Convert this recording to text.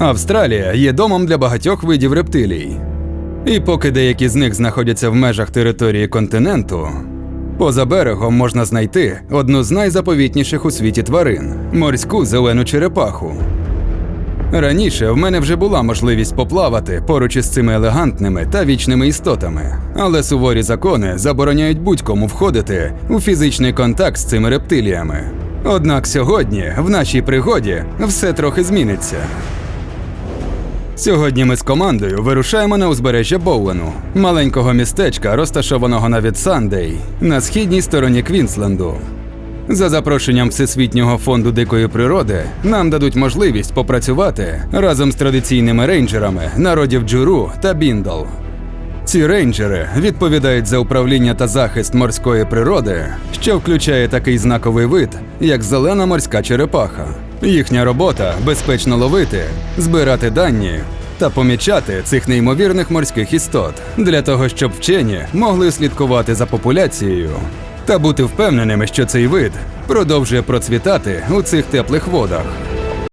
Австралія є домом для багатьох видів рептилій. І поки деякі з них знаходяться в межах території континенту, поза берегом можна знайти одну з найзаповітніших у світі тварин морську зелену черепаху. Раніше в мене вже була можливість поплавати поруч із цими елегантними та вічними істотами, але суворі закони забороняють будь-кому входити у фізичний контакт з цими рептиліями. Однак сьогодні, в нашій пригоді, все трохи зміниться. Сьогодні ми з командою вирушаємо на узбережжя Боуену, маленького містечка, розташованого на Вітсандей, на східній стороні Квінсленду. За запрошенням Всесвітнього фонду дикої природи нам дадуть можливість попрацювати разом з традиційними рейнджерами народів Джуру та Біндал. Ці рейнджери відповідають за управління та захист морської природи, що включає такий знаковий вид, як зелена морська черепаха. Їхня робота безпечно ловити, збирати дані та помічати цих неймовірних морських істот для того, щоб вчені могли слідкувати за популяцією та бути впевненими, що цей вид продовжує процвітати у цих теплих водах.